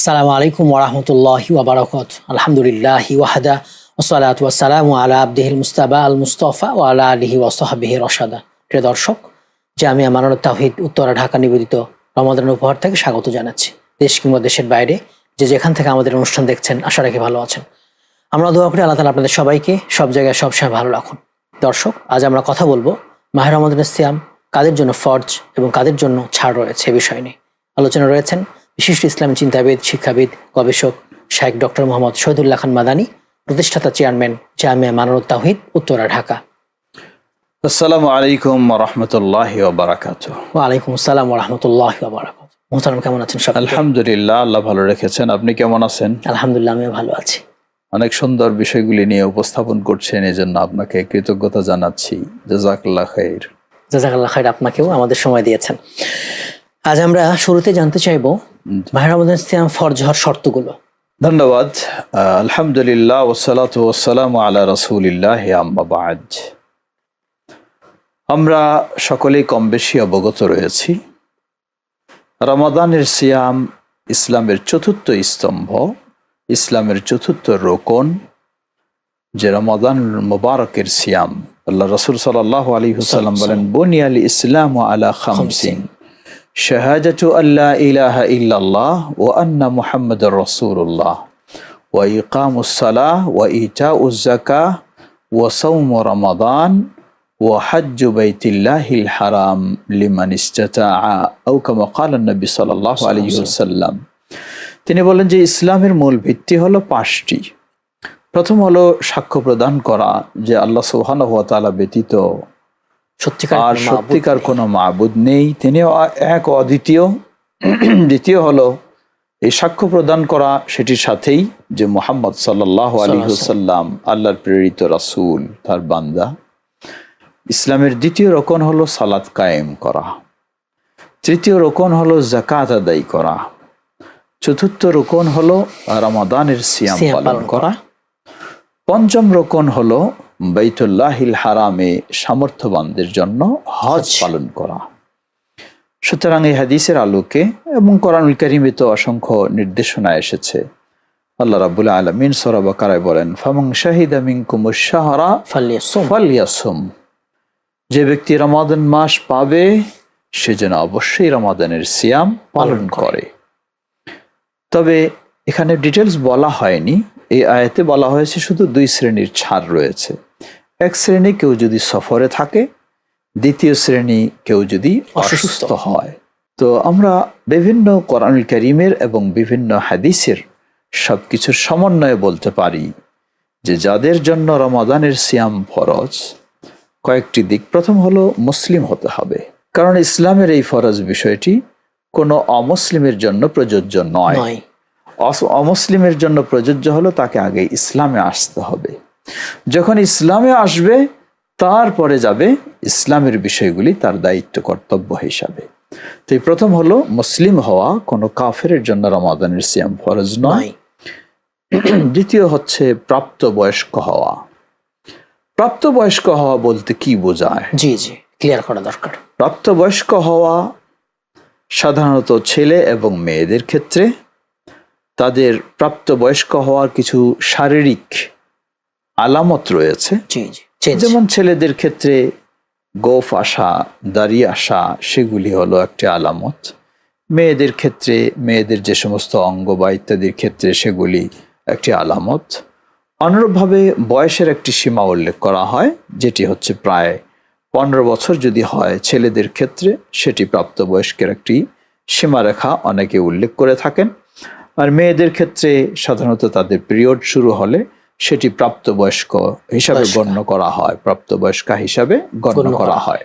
আসসালামু আলাইকুম ওরহমতুল্লাহ ওবরাকত আলহামদুলিল্লাহ ওয়াহাদা ওসালাত ওয়াসালাম আলা আবদিহিল মুস্তাবা আল মুস্তফা ও আলা আলিহি ওসহাবিহি রসাদা প্রিয় দর্শক, জামিয়া মানানুত তাহিদ উত্তরা ঢাকা নিবেদিত রমাদান উপহার থেকে স্বাগত জানাচ্ছি। দেশ কিংবা দেশের বাইরে যে যেখান থেকে আমাদের অনুষ্ঠান দেখছেন, আশা রাখি ভালো আছেন। আমরা দোয়া করি আল্লাহ আপনাদের সবাইকে সব জায়গায় সবসময় ভালো রাখুন। দর্শক, আজ আমরা কথা বলব মাহের রমাদান সিয়াম, কাদের জন্য ফরজ এবং কাদের জন্য ছাড় রয়েছে এ বিষয় নিয়ে। আলোচনা রয়েছেন বিশিষ্ট ইসলামী চিন্তাবিদ শিক্ষাবিদ গবেষক শাহেক ডক্টর মোহাম্মদ শহীদুল্লাহ খান মাদানী প্রতিষ্ঠাতা চেয়ারম্যান জামিয়া মানানুত তাহিদ উত্তরা ঢাকা। আসসালামু আলাইকুম রহমতুল্লাহ বারাকাত ওয়ালাইকুম আসসালাম রহমতুল্লাহ বারাকাত মোহতারাম কেমন আছেন সব আলহামদুলিল্লাহ আল্লাহ ভালো রেখেছেন। আপনি কেমন আছেন? আলহামদুলিল্লাহ আমিও ভালো আছি। অনেক সুন্দর বিষয়গুলি নিয়ে উপস্থাপন করছেন এই জন্য আপনাকে কৃতজ্ঞতা জানাচ্ছি। জাজাকাল্লাহ খাইর। জাজাকাল্লাহ খাইর আপনাকেও আমাদের সময় দিয়েছেন। আজ আমরা শুরুতে জানতে চাইব মাহের রমাদান সিয়াম ফরজ হওয়ার শর্তগুলো। ধন্যবাদ। আলহামদুলিল্লাহ ওসালাত ওসালাম আলা রসুলিল্লাহ আম্মাবাজ আমরা সকলেই কম বেশি অবগত রয়েছি। রমাদানের সিয়াম ইসলামের চতুর্থ স্তম্ভ ইসলামের চতুর্থ রোকন যে রমাদান মুবারকের সিয়াম আল্লাহ রসুল সাল্লাহ আলী হুসাল্লাম বলেন বনিয়াল ইসলাম আলা খামসিন। শাহাদাতু আল্লাহ ইলাহা ইল্লাল্লাহ ও আন্না মুহাম্মদ রসুল্লাহ ওয়া ইকামুস সালাহ ওয়া ইতাউজ যাকাহ ওয়া সাওম রমাদান ওয়া হাজ্জু বাইতিল্লাহিল হারাম লিমান ইস্তাতাআ। আও কামা ক্বালা নবী সাল্লাল্লাহু আলাইহি ওয়াসাল্লাম। তিনি বলেন যে ইসলামের মূল ভিত্তি হলো পাঁচটি। প্রথম হলো সাক্ষ্য প্রদান করা যে আল্লাহ সুবহানাহু ওয়া তাআলা ব্যতীত সত্যিকার সত্যিকার। কোনো মাবুদ নেই। তিনি এক অদ্বিতীয়। দ্বিতীয় হলো এই সাক্ষ্য প্রদান করা সেটির সাথেই যে মোহাম্মদ সাল্লাহ আলী সাল্লাম আল্লাহর প্রেরিত রাসূল তার বান্দা। ইসলামের দ্বিতীয় রোকন হলো সালাত কায়েম করা। তৃতীয় রোকন হলো জাকাত আদায় করা। চতুর্থ রোকন হলো রমাদানের সিয়াম পালন করা। পঞ্চম রোকন হলো বাইতুল্লাহিল হারামে সামর্থ্যবানদের জন্য হজ। পালন করা। সুতরাং এই হাদিসের আলোকে এবং কোরআনুল কারিমে তো অসংখ্য নির্দেশনা এসেছে। আল্লাহ রাবুল আলমিন সরাবাকারায় বলেন ফামং শাহিদ শাহরা ফালিয়াসুম। ফালিয়াসুম। যে ব্যক্তি রমাদান মাস পাবে সে যেন অবশ্যই রমাদানের সিয়াম পালন করে। তবে এখানে ডিটেলস বলা হয়নি। এই আয়াতে বলা হয়েছে শুধু দুই শ্রেণির ছাড় রয়েছে। এক শ্রেণি কেউ যদি সফরে থাকে দ্বিতীয় শ্রেণি কেউ যদি অসুস্থ। হয়। তো আমরা বিভিন্ন কোরআনুল করিমের এবং বিভিন্ন হাদিসের সবকিছুর সমন্বয়ে বলতে পারি যে যাদের জন্য রমাদানের সিয়াম ফরজ কয়েকটি দিক। প্রথম হলো মুসলিম হতে হবে। কারণ ইসলামের এই ফরজ বিষয়টি কোনো অমুসলিমের জন্য প্রযোজ্য নয়। অমুসলিমের জন্য প্রযোজ্য হলো তাকে আগে ইসলামে আসতে হবে। যখন ইসলামে আসবে তারপরে যাবে ইসলামের বিষয়গুলি তার দায়িত্ব কর্তব্য হিসাবে। তো এই প্রথম হলো মুসলিম হওয়া কোনো কাফের জন্য রমাদানের সিয়াম ফরজ নয়। নয়। দ্বিতীয় হচ্ছে প্রাপ্তবয়স্ক হওয়া। প্রাপ্তবয়স্ক হওয়া বলতে কি বোঝায়? জি জি ক্লিয়ার করা দরকার। প্রাপ্তবয়স্ক হওয়া সাধারণত ছেলে এবং মেয়েদের ক্ষেত্রে তাদের প্রাপ্তবয়স্ক হওয়ার কিছু শারীরিক আলামত রয়েছে। যেমন ছেলেদের ক্ষেত্রে গোফ আসা দাড়ি আসা সেগুলি হলো একটি আলামত। মেয়েদের ক্ষেত্রে মেয়েদের যে সমস্ত অঙ্গ বা ইত্যাদির ক্ষেত্রে সেগুলি একটি আলামত। অনুরূপভাবে বয়সের একটি সীমা উল্লেখ করা হয় যেটি হচ্ছে প্রায় পনেরো বছর যদি হয় ছেলেদের ক্ষেত্রে সেটি প্রাপ্তবয়স্কের একটি সীমারেখা অনেকে উল্লেখ করে থাকেন। আর মেয়েদের ক্ষেত্রে সাধারণত তাদের পিরিয়ড শুরু হলে সেটি প্রাপ্তবয়স্ক হিসাবে গণ্য করা হয় প্রাপ্তবয়স্কা হিসাবে গণ্য করা হয়।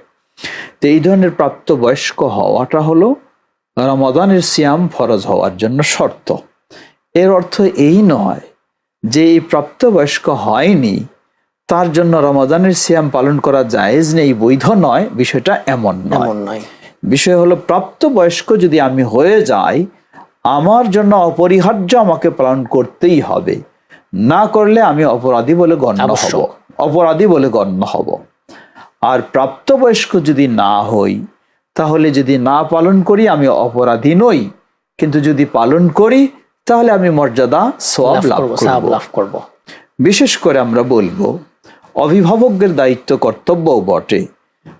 তো এই ধরনের প্রাপ্তবয়স্ক হওয়াটা হলো রমাদানের সিয়াম ফরজ হওয়ার জন্য শর্ত। এর অর্থ এই নয় যে এই প্রাপ্তবয়স্ক হয়নি তার জন্য রমাদানের সিয়াম পালন করা জায়েজ নেই বৈধ নয় বিষয়টা এমন এমন নয়। বিষয় হলো প্রাপ্তবয়স্ক যদি আমি হয়ে যাই আমার জন্য অপরিহার্য আমাকে পালন করতেই হবে। না করলে আমি অপরাধী বলে গণ্য হব। অপরাধী বলে গণ্য হব। আর প্রাপ্তবয়স্ক যদি না হই তাহলে যদি না পালন করি আমি অপরাধী নই। কিন্তু যদি পালন করি তাহলে আমি মর্যাদা সোয়াব লাভ করব। বিশেষ করে আমরা বলব অভিভাবকদের দায়িত্ব কর্তব্যও বটে।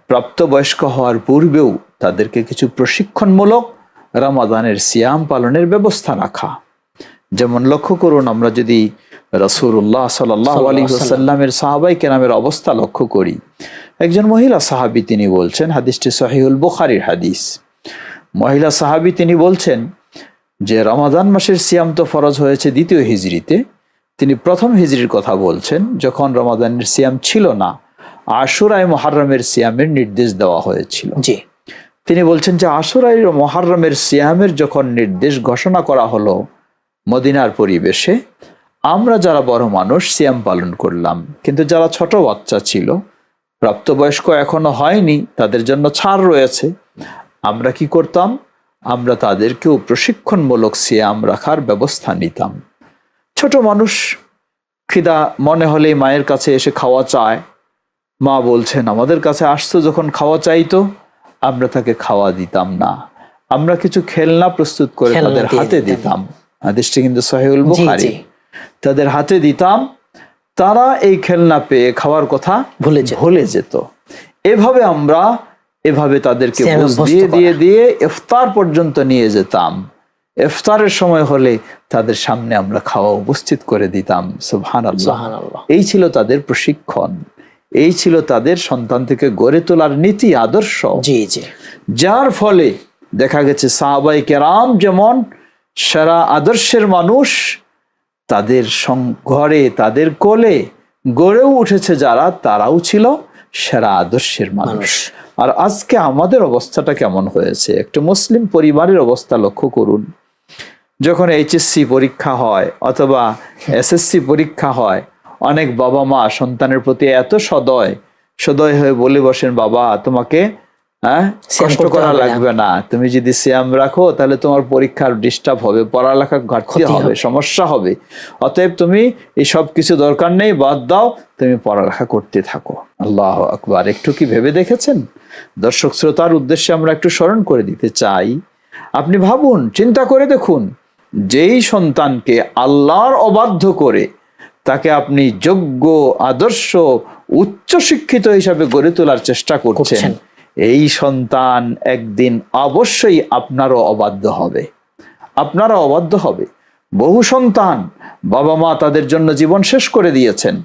প্রাপ্তবয়স্ক হওয়ার পূর্বেও তাদেরকে কিছু প্রশিক্ষণমূলক রামাদানের সিয়াম পালনের ব্যবস্থা রাখা। যেমন লক্ষ্য করুন আমরা যদি রসুল্লাহ সাল্লাহ আলী সাল্লামের সাহাবাই কেরামের অবস্থা লক্ষ্য করি। একজন মহিলা সাহাবি তিনি বলছেন হাদিসটি সহিউল বুখারির হাদিস। মহিলা সাহাবি তিনি বলছেন যে রমাদান মাসের সিয়াম তো ফরজ হয়েছে দ্বিতীয় হিজড়িতে। তিনি প্রথম হিজড়ির কথা বলছেন যখন রমাদানের সিয়াম ছিল না আশুরায় মহারমের সিয়ামের নির্দেশ দেওয়া হয়েছিল। জি। তিনি বলছেন যে আশুরাই মহারমের সিয়ামের যখন নির্দেশ ঘোষণা করা হলো মদিনার পরিবেশে আমরা যারা বড় মানুষ সিয়াম পালন করলাম। কিন্তু যারা ছোট বাচ্চা ছিল প্রাপ্তবয়স্ক এখনও হয়নি তাদের জন্য ছাড় রয়েছে। আমরা কি করতাম? আমরা তাদেরকেও প্রশিক্ষণমূলক সিয়াম রাখার ব্যবস্থা নিতাম। ছোট মানুষ খিদা মনে হলেই মায়ের কাছে এসে খাওয়া চায়। মা বলছেন আমাদের কাছে আসতো যখন খাওয়া চাইতো আমরা তাকে খাওয়া দিতাম না। আমরা কিছু খেলনা প্রস্তুত করে তাদের হাতে দিতাম। আদেশটি কিন্তু সহেউল বুখারী। তাদের হাতে দিতাম তারা এই খেলনা পেয়ে খাওয়ার কথা ভুলে যেত। ভুলে যেত। এভাবে আমরা এভাবে তাদেরকে দিয়ে দিয়ে দিয়ে ইফতার পর্যন্ত নিয়ে যেতাম। ইফতারের সময় হলে তাদের সামনে আমরা খাওয়া উপস্থিত করে দিতাম। সুবহানাল্লাহ। এই ছিল তাদের প্রশিক্ষণ। এই ছিল তাদের সন্তান থেকে গড়ে তোলার নীতি আদর্শ। যার ফলে দেখা গেছে সাহাবাই কেরাম যেমন সারা আদর্শের মানুষ তাদের ঘরে তাদের কোলে গড়েও উঠেছে যারা তারাও ছিল সেরা আদর্শের মানুষ। মানুষ। আর আজকে আমাদের অবস্থাটা কেমন হয়েছে? একটা মুসলিম পরিবারের অবস্থা লক্ষ্য করুন। যখন এইচএসসি পরীক্ষা হয় অথবা এসএসসি পরীক্ষা হয় অনেক বাবা মা সন্তানের প্রতি এত সদয় সদয় হয়ে বলে বসেন বাবা তোমাকে হ্যাঁ? কষ্ট করা লাগবে না। তুমি যদি সিয়াম রাখো তাহলে তোমার পরীক্ষার ডিস্টার্ব হবে পড়ালেখা ঘাটতি হবে। সমস্যা হবে। অতএব তুমি এই সব কিছু দরকার নেই বাদ দাও তুমি পড়ালেখা করতে থাকো। আল্লাহ আকবার। একটু কি ভেবে দেখেছেন? দর্শক শ্রোতার উদ্দেশ্যে আমরা একটু স্মরণ করে দিতে চাই। আপনি ভাবুন চিন্তা করে দেখুন যেই সন্তানকে আল্লাহর অবাধ্য করে তাকে আপনি যোগ্য আদর্শ উচ্চ শিক্ষিত হিসাবে গড়ে তোলার চেষ্টা করছেন। এই সন্তান একদিন অবশ্যই আপনারও অবাধ্য হবে। আপনারা অবাধ্য হবে। বহু সন্তান বাবা মা তাদের জন্য জীবন শেষ করে দিয়েছেন।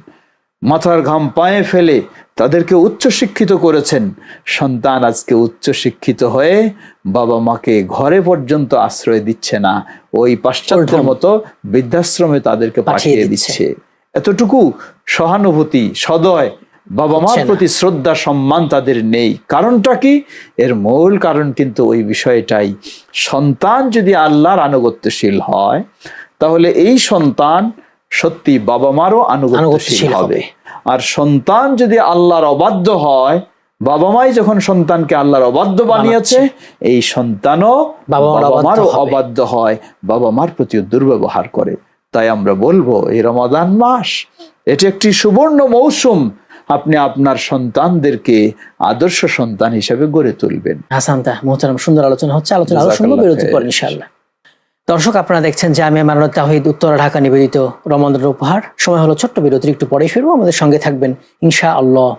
মাথার ঘাম পায়ে ফেলে তাদেরকে উচ্চ শিক্ষিত করেছেন। সন্তান আজকে উচ্চ শিক্ষিত হয়ে বাবা মাকে ঘরে পর্যন্ত আশ্রয় দিচ্ছে না। ওই পাশ্চাত্যের মতো বৃদ্ধাশ্রমে তাদেরকে পাঠিয়ে। দিচ্ছে। এতটুকু সহানুভূতি সদয় বাবা মার প্রতি শ্রদ্ধা সম্মান তাদের নেই। কারণটা কি? এর মূল কারণ কিন্তু ওই বিষয়টাই। সন্তান যদি আল্লাহর আনুগত্যশীল হয় তাহলে এই সন্তান সত্যি বাবা মারও আনুগত্যশীল হবে। আর সন্তান যদি আল্লাহর অবাধ্য হয় বাবা মাই যখন সন্তানকে আল্লাহর অবাধ্য বানিয়েছে এই সন্তানও বাবা মারও অবাধ্য হয় বাবা মার প্রতি দুর্ব্যবহার করে। তাই আমরা বলব এই রমাদান মাস এটি একটি সুবর্ণ মৌসুম। আপনি আপনার সন্তানদেরকে আদর্শ সন্তান হিসেবে গড়ে তুলবেন। হাসান তা মোহতারাম সুন্দর আলোচনা হচ্ছে আলোচনা আরও সুন্দর বিরতি পর খাইর। ইনশাআল্লাহ। দর্শক আপনারা দেখছেন যে আমি মারানুর তাহিদ উত্তরা ঢাকা নিবেদিত রমন্দ্র উপহার। সময় হলো ছোট্ট বিরতির একটু পরে ফিরবো। আমাদের সঙ্গে থাকবেন ইনশা আল্লাহ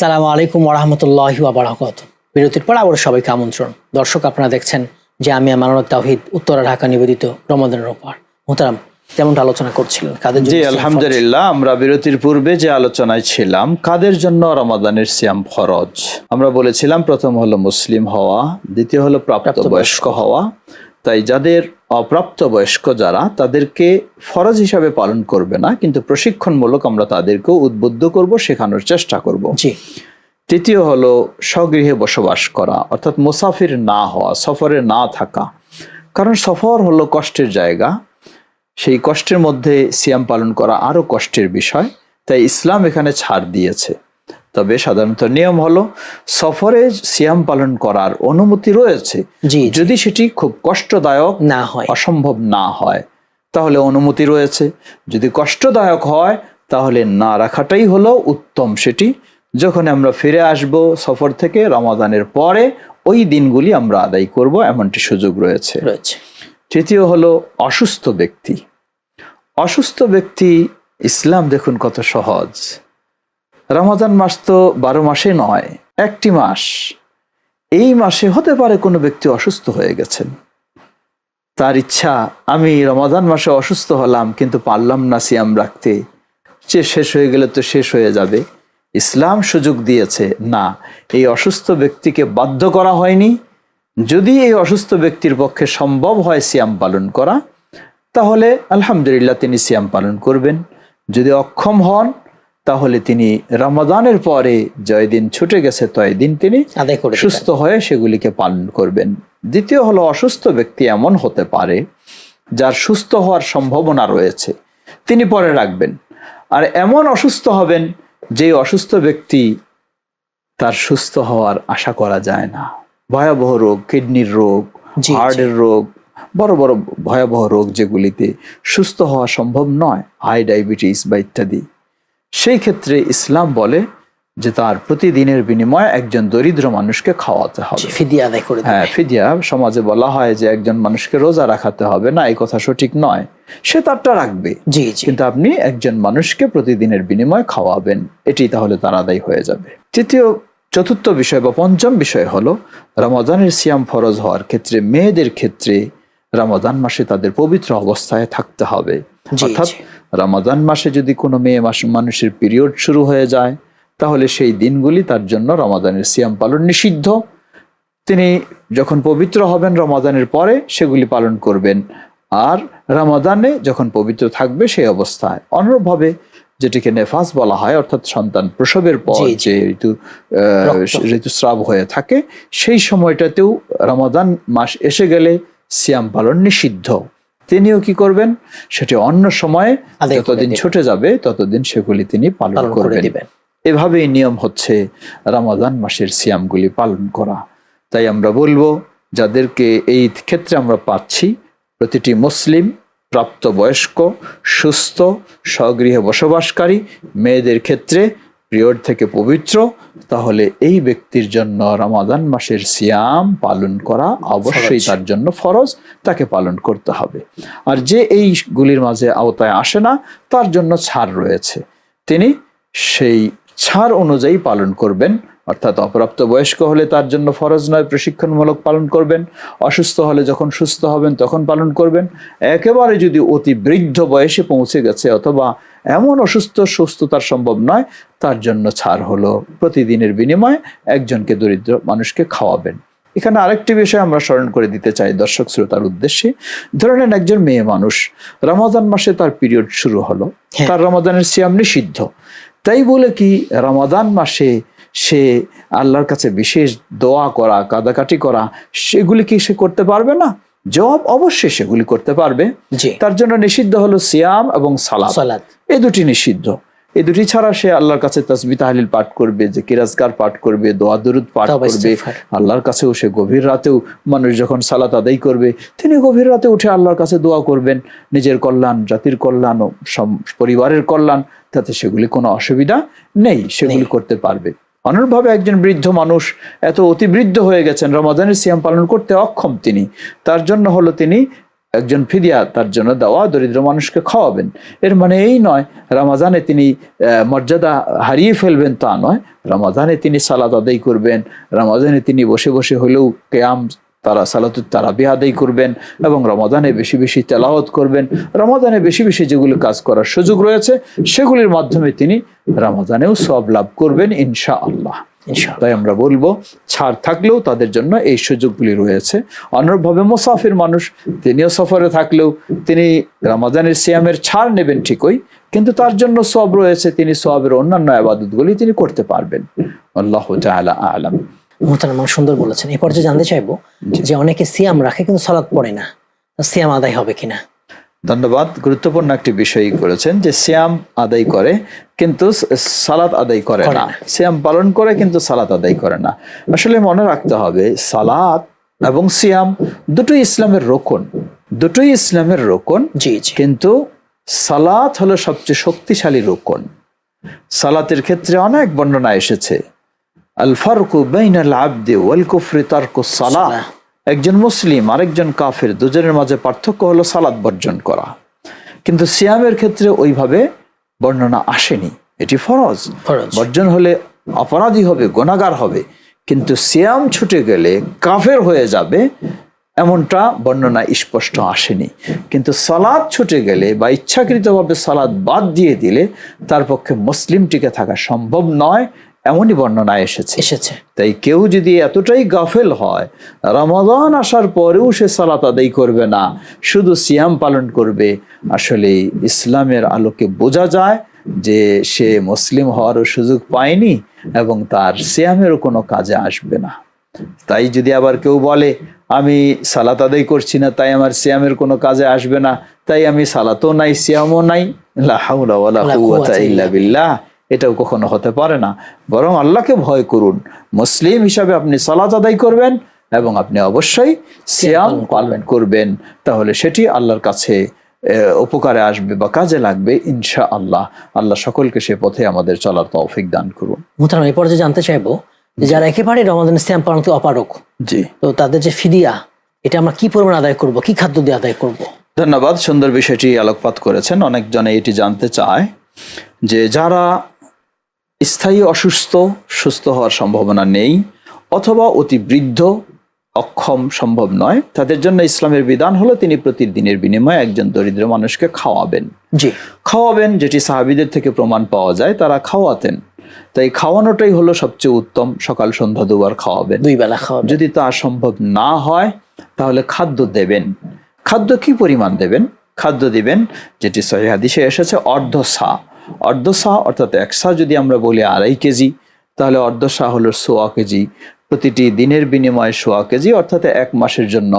সালামু আলাইকুম ওরহামতুল্লাহি ওয়াবারাকাত বিরতির পর আবার সবাইকে আমন্ত্রণ। দর্শক আপনারা দেখছেন যে আমি আমানত তাহিদ উত্তরা ঢাকা নিবেদিত রমন্দ্রের উপহার। মোহতারাম তেমনটা আলোচনা করছিলেন? কাদের জি আলহামদুলিল্লাহ আমরা বিরতির পূর্বে যে আলোচনায় ছিলাম কাদের জন্য রমাদানের সিয়াম ফরজ? আমরা বলেছিলাম প্রথম হলো মুসলিম হওয়া দ্বিতীয় হলো প্রাপ্তবয়স্ক হওয়া। তাই যাদের অপ্রাপ্ত বয়স্ক যারা তাদেরকে ফরজ হিসাবে পালন করবে না কিন্তু প্রশিক্ষণমূলক আমরা তাদেরকেও উদ্বুদ্ধ করব শেখানোর চেষ্টা করব। জি। তৃতীয় হলো স্বগৃহে বসবাস করা অর্থাৎ মুসাফির না হওয়া সফরে না থাকা। কারণ সফর হলো কষ্টের জায়গা। সেই কষ্টের মধ্যে সিয়াম পালন করা আরও কষ্টের বিষয়। তাই ইসলাম এখানে ছাড় দিয়েছে। তবে সাধারণত নিয়ম হলো সফরে সিয়াম পালন করার অনুমতি রয়েছে। যদি সেটি খুব কষ্টদায়ক না হয়। অসম্ভব না হয় তাহলে অনুমতি রয়েছে। যদি কষ্টদায়ক হয় তাহলে না রাখাটাই হলো উত্তম। সেটি যখন আমরা ফিরে আসব সফর থেকে রমাদানের পরে ওই দিনগুলি আমরা আদায় করব এমনটি সুযোগ রয়েছে। তৃতীয় হলো অসুস্থ ব্যক্তি। অসুস্থ ব্যক্তি ইসলাম দেখুন কত সহজ। রমাদান মাস তো বারো মাসে নয় একটি মাস। এই মাসে হতে পারে কোনো ব্যক্তি অসুস্থ হয়ে গেছেন। তার ইচ্ছা আমি রমাদান মাসে অসুস্থ হলাম কিন্তু পারলাম না সিয়াম রাখতে। সে শেষ হয়ে গেলে তো শেষ হয়ে যাবে। ইসলাম সুযোগ দিয়েছে না এই অসুস্থ ব্যক্তিকে বাধ্য করা হয়নি। যদি এই অসুস্থ ব্যক্তির পক্ষে সম্ভব হয় সিয়াম পালন করা তাহলে আলহামদুলিল্লাহ তিনি সিয়াম পালন করবেন। যদি অক্ষম হন তাহলে তিনি রমাদানের পরে জয় দিন ছুটে গেছে তয় দিন তিনি সুস্থ হয়ে সেগুলিকে পালন করবেন। দ্বিতীয় হলো অসুস্থ ব্যক্তি এমন হতে পারে যার সুস্থ হওয়ার সম্ভাবনা রয়েছে তিনি পরে রাখবেন। আর এমন অসুস্থ হবেন যে অসুস্থ ব্যক্তি তার সুস্থ হওয়ার আশা করা যায় না। ভয়াবহ রোগ কিডনির রোগ। হার্টের রোগ বড় বড় ভয়াবহ রোগ যেগুলিতে সুস্থ হওয়া সম্ভব নয় হাই ডায়াবেটিস বা ইত্যাদি। সেই ক্ষেত্রে ইসলাম বলে যে তার প্রতিদিনের বিনিময়ে একজন দরিদ্র মানুষকে খাওয়াতে হবে। ফিদিয়া। হ্যাঁ ফিদিয়া সমাজে বলা হয় যে একজন মানুষকে রোজা রাখাতে হবে। না এই কথা সঠিক নয়। সে তারটা রাখবে। জি কিন্তু আপনি একজন মানুষকে প্রতিদিনের বিনিময়ে খাওয়াবেন এটি তাহলে তার আদায় হয়ে যাবে। তৃতীয় চতুর্থ বিষয় বা পঞ্চম বিষয় হলো রমাদানের সিয়াম ফরজ হওয়ার ক্ষেত্রে মেয়েদের ক্ষেত্রে রমাদান মাসে তাদের পবিত্র অবস্থায় থাকতে হবে। অর্থাৎ। রমাদান মাসে যদি কোনো মেয়ে মাস মানুষের পিরিয়ড শুরু হয়ে যায় তাহলে সেই দিনগুলি তার জন্য রমাদানের সিয়াম পালন নিষিদ্ধ। তিনি যখন পবিত্র হবেন রমাদানের পরে সেগুলি পালন করবেন। আর রামাদানে যখন পবিত্র থাকবে সেই অবস্থায়। অনুরূপভাবে যেটিকে নেফাস বলা হয় অর্থাৎ সন্তান প্রসবের পর। যে ঋতু ঋতুস্রাব হয়ে থাকে সেই সময়টাতেও রমাদান মাস এসে গেলে সিয়াম পালন নিষিদ্ধ। তিনিও কি করবেন? সেটি অন্য সময়ে যতদিন ছুটে যাবে ততদিন সেগুলি তিনি পালন পালন করে করবেন। দিবেন। এভাবেই নিয়ম হচ্ছে রমাদান মাসের সিয়ামগুলি পালন করা। তাই আমরা বলব যাদেরকে এই ক্ষেত্রে আমরা পাচ্ছি প্রতিটি মুসলিম প্রাপ্তবয়স্ক সুস্থ স্বগৃহে বসবাসকারী মেয়েদের ক্ষেত্রে পিরিয়ড থেকে পবিত্র তাহলে এই ব্যক্তির জন্য রমাদান মাসের সিয়াম পালন করা অবশ্যই তার জন্য ফরজ তাকে পালন করতে হবে। আর যে এইগুলির মাঝে আওতায় আসে না তার জন্য ছাড় রয়েছে। তিনি সেই ছাড় অনুযায়ী পালন করবেন। অর্থাৎ অপ্রাপ্ত বয়স্ক হলে তার জন্য ফরজ নয় প্রশিক্ষণমূলক পালন করবেন। অসুস্থ হলে যখন সুস্থ হবেন তখন পালন করবেন। একেবারে যদি অতি বৃদ্ধ বয়সে পৌঁছে গেছে অথবা এমন অসুস্থ সুস্থতার সম্ভব নয় তার জন্য ছাড় হলো। প্রতিদিনের বিনিময়ে একজনকে দরিদ্র মানুষকে খাওয়াবেন। এখানে আরেকটি বিষয় আমরা স্মরণ করে দিতে চাই দর্শক শ্রোতার উদ্দেশ্যে। ধরে নেন একজন মেয়ে মানুষ রমাদান মাসে তার পিরিয়ড শুরু হলো। হ্যাঁ। তার রমাদানের সিয়াম নিষিদ্ধ। তাই বলে কি রমাদান মাসে সে আল্লাহর কাছে বিশেষ দোয়া করা কাদাকাটি করা সেগুলি কি সে করতে পারবে না? জবাব অবশ্যই সেগুলি করতে পারবে। তার জন্য নিষিদ্ধ হলো সিয়াম এবং সালাদ এই দুটি নিষিদ্ধ। এই দুটি ছাড়া সে আল্লাহর কাছে তসবি তাহলিল পাঠ করবে যে কিরাজকার পাঠ করবে দোয়া দরুদ পাঠ করবে আল্লাহর কাছেও সে গভীর রাতেও মানুষ যখন সালাত আদায় করবে তিনি গভীর রাতে উঠে আল্লাহর কাছে দোয়া করবেন। নিজের কল্যাণ জাতির কল্যাণ ও পরিবারের কল্যাণ তাতে সেগুলি কোনো অসুবিধা নেই সেগুলি করতে পারবে। অনুরূপভাবে একজন বৃদ্ধ মানুষ এত অতিবৃদ্ধ হয়ে গেছেন, রমাদানের সিয়াম পালন করতে অক্ষম তিনি। তার জন্য হলো তিনি একজন ফিরিয়া তার জন্য দেওয়া দরিদ্র মানুষকে খাওয়াবেন। এর মানে এই নয় রমাজানে তিনি মর্যাদা হারিয়ে ফেলবেন তা নয়। রমাজানে তিনি সালাদ আদায় করবেন রমাজানে তিনি বসে বসে হলেও কেয়াম তারা সালাতুত তারাবি আদায় করবেন এবং রমাদানে বেশি বেশি তেলাওয়াত করবেন। রমাদানে বেশি বেশি যেগুলো কাজ করার সুযোগ রয়েছে সেগুলির মাধ্যমে তিনি রমাদানেও সব লাভ করবেন ইনশা আল্লাহ তাই আমরা বলব ছাড় থাকলেও তাদের জন্য এই সুযোগগুলি রয়েছে। অনুরূপভাবে মুসাফির মানুষ তিনিও সফরে থাকলেও তিনি রামাদানের সিয়ামের ছাড় নেবেন ঠিকই কিন্তু তার জন্য সব রয়েছে তিনি সবের অন্যান্য আবাদতগুলি তিনি করতে পারবেন। আল্লাহ আলাম। মোহতারাম সুন্দর বলেছেন। এই পর্যায়ে জানতে চাইব যে অনেকে সিয়াম রাখে কিন্তু সালাদ পড়ে না। সিয়াম আদায় হবে কিনা? ধন্যবাদ। গুরুত্বপূর্ণ একটি বিষয় করেছেন যে সিয়াম আদায় করে কিন্তু সালাত আদায় করে না। সিয়াম পালন করে কিন্তু সালাত আদায় করে না। আসলে মনে রাখতে হবে সালাত এবং সিয়াম দুটোই ইসলামের রোকন। দুটোই ইসলামের রোকন কিন্তু সালাত হলো সবচেয়ে শক্তিশালী রোকন। সালাতের ক্ষেত্রে অনেক বর্ণনা এসেছে। আল ফারকু বাইনাল আবদে ওয়াল কুফরি তারকু সালাহ। সালাহ। একজন মুসলিম আরেকজন কাফের দুজনের মাঝে পার্থক্য হলো সালাদ বর্জন করা। কিন্তু সিয়ামের ক্ষেত্রে ওইভাবে বর্ণনা আসেনি। এটি ফরজ। ফরজ। বর্জন হলে অপরাধী হবে গোনাগার হবে। কিন্তু সিয়াম ছুটে গেলে কাফের হয়ে যাবে এমনটা বর্ণনা স্পষ্ট আসেনি। কিন্তু সালাদ ছুটে গেলে বা ইচ্ছাকৃতভাবে সালাদ বাদ দিয়ে দিলে তার পক্ষে মুসলিম টিকে থাকা সম্ভব নয়। এমনই বর্ণনা এসেছে। এসেছে। তাই কেউ যদি এতটাই গাফেল হয় রমাদান আসার পরেও সে সালাত আদায় করবে না শুধু সিয়াম পালন করবে। আসলে ইসলামের আলোকে বোঝা যায় যে সে মুসলিম হওয়ারও সুযোগ পায়নি এবং তার সিয়ামেরও কোনো কাজে আসবে না। তাই যদি আবার কেউ বলে আমি সালাত আদায় করছি না তাই আমার সিয়ামের কোনো কাজে আসবে না তাই আমি সালাতও নাই সিয়ামও নাই লা হাওলা ওয়ালা লা কুওয়াতা কুওয়াতা ইল্লা বিল্লাহ। এটাও কখনো হতে পারে না। বরং আল্লাহকে ভয় করুন। মুসলিম হিসাবে আপনি সালাত আদায় করবেন এবং আপনি অবশ্যই সিয়াম পালন করবেন। তাহলে সেটি আল্লাহর কাছে উপকারে আসবে বা কাজে লাগবে ইনশা আল্লাহ আল্লাহ সকলকে সে পথে আমাদের চলার তৌফিক দান করুন। মোহতারাম এই পর্যায়ে জানতে চাইব যে যারা একেবারে রমাদান সিয়াম পালন করতে অপারক জি। তো তাদের যে ফিদিয়া এটা আমরা কি পরিমাণ আদায় করব কি খাদ্য দিয়ে আদায় করব? ধন্যবাদ সুন্দর বিষয়টি আলোকপাত করেছেন। অনেকজনে এটি জানতে চায় যে যারা স্থায়ী অসুস্থ সুস্থ হওয়ার সম্ভাবনা নেই অথবা অতি বৃদ্ধ অক্ষম সম্ভব নয়। তাদের জন্য ইসলামের বিধান হলো তিনি প্রতিদিনের বিনিময়ে একজন দরিদ্র মানুষকে খাওয়াবেন। জি। খাওয়াবেন যেটি সাহাবিদের থেকে প্রমাণ পাওয়া যায় তারা খাওয়াতেন। তাই খাওয়ানোটাই হলো সবচেয়ে উত্তম সকাল সন্ধ্যা দুবার খাওয়াবেন। দুই বেলা খাওয়াবে যদি তা সম্ভব না হয় তাহলে খাদ্য দেবেন। খাদ্য কি পরিমাণ দেবেন? খাদ্য দিবেন যেটি সহি হাদিসে এসেছে অর্ধ সা অর্ধ সা অর্থাৎ এক সা যদি আমরা বলি আড়াই কেজি তাহলে অর্ধ সা হলো সোয়া কেজি। প্রতিটি দিনের বিনিময়ে সোয়া কেজি অর্থাৎ এক মাসের জন্য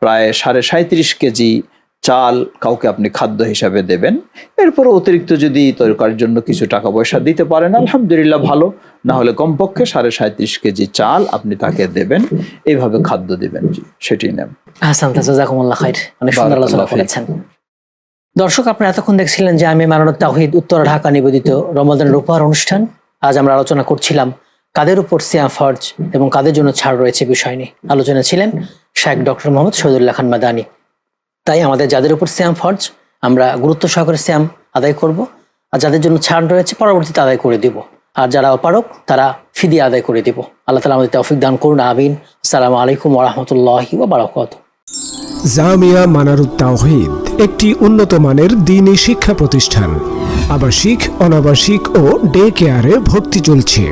প্রায় সাড়ে সাঁত্রিশ কেজি চাল কাউকে আপনি খাদ্য হিসাবে দেবেন। এরপর অতিরিক্ত যদি তরকারির জন্য কিছু টাকা পয়সা দিতে পারেন আলহামদুলিল্লাহ ভালো। না হলে কমপক্ষে সাড়ে সাঁত্রিশ কেজি চাল আপনি তাকে দেবেন। এইভাবে খাদ্য দিবেন সেটি নেন। হাসান জাজাকুমুল্লাহ খাইর। অনেক সুন্দর আলোচনা করেছেন। দর্শক, আপনারা এতক্ষণ দেখছিলেন যে আমি মানব তাহিদ উত্তর ঢাকা নিবেদিত রমাদানের উপহার অনুষ্ঠান। আজ আমরা আলোচনা করছিলাম কাদের উপর সিয়াম ফরজ এবং কাদের জন্য ছাড় রয়েছে বিষয় নিয়ে। আলোচনা ছিলেন শেখ ডক্টর মোহাম্মদ শহীদুল্লাহ খান মাদানী। তাই আমাদের যাদের উপর সিয়াম ফরজ, আমরা গুরুত্ব সহকারে সিয়াম আদায় করব। আর যাদের জন্য ছাড় রয়েছে, পরবর্তীতে আদায় করে দিব। আর যারা অপারক তারা ফিদি আদায় করে দিব। আল্লাহ তালা আমাদের তৌফিক দান করুন, আমিন। আসসালামু আলাইকুম ওরহমতুল্লাহি বারাকাতুহ। জামিয়া মানারুত তাওহিদ, একটি উন্নত মানের দিনী শিক্ষা প্রতিষ্ঠান। আবাসিক, অনাবাসিক ও ডে কেয়ারে ভর্তি চলছে।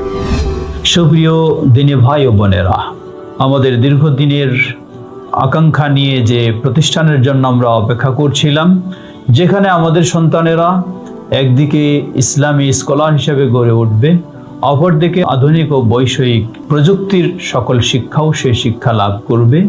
সুপ্রিয় দিনে ভাই ও বোনেরা, আমাদের দীর্ঘদিনের আকাঙ্ক্ষা নিয়ে যে প্রতিষ্ঠানের জন্য আমরা অপেক্ষা করছিলাম, যেখানে আমাদের সন্তানেরা একদিকে ইসলামী স্কলার হিসেবে গড়ে উঠবে অপরদিকে আধুনিক ও বৈষয়িক প্রযুক্তির সকল শিক্ষাও সে শিক্ষা লাভ করবে।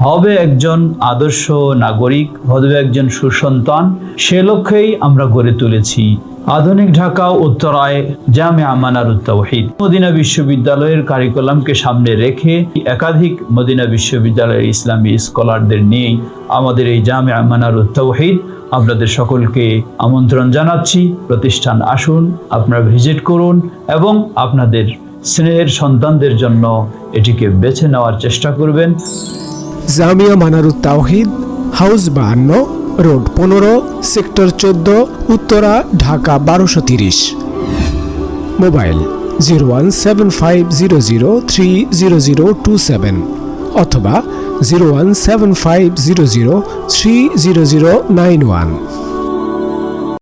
হবে একজন আদর্শ নাগরিক, হবে একজন সুসন্তান, সে লক্ষ্যেই আমরা গড়ে তুলেছি। আধুনিক ঢাকা, উত্তরায়, জামে আমানারুত তাওহিদ মদিনা বিশ্ববিদ্যালয়ের কারিকুলামকে সামনে রেখে একাধিক মদিনা বিশ্ববিদ্যালয়ের ইসলামী স্কলারদের নিয়েই আমাদের এই জামে আমানারুত তাওহিদ আপনাদের সকলকে আমন্ত্রণ জানাচ্ছি। প্রতিষ্ঠান আসুন, আপনারা ভিজিট করুন এবং আপনাদের স্নেহের সন্তানদের জন্য এটিকে বেছে নেওয়ার চেষ্টা করবেন। জামিয়া মানারুত তাওহিদ, হাউস বাহান্ন, রোড পনেরো, সেক্টর চোদ্দ, উত্তরা, ঢাকা বারোশো তিরিশ। Mobile zero one seven five zero zero three zero zero two seven. অথবা zero one seven five zero zero three zero zero nine one.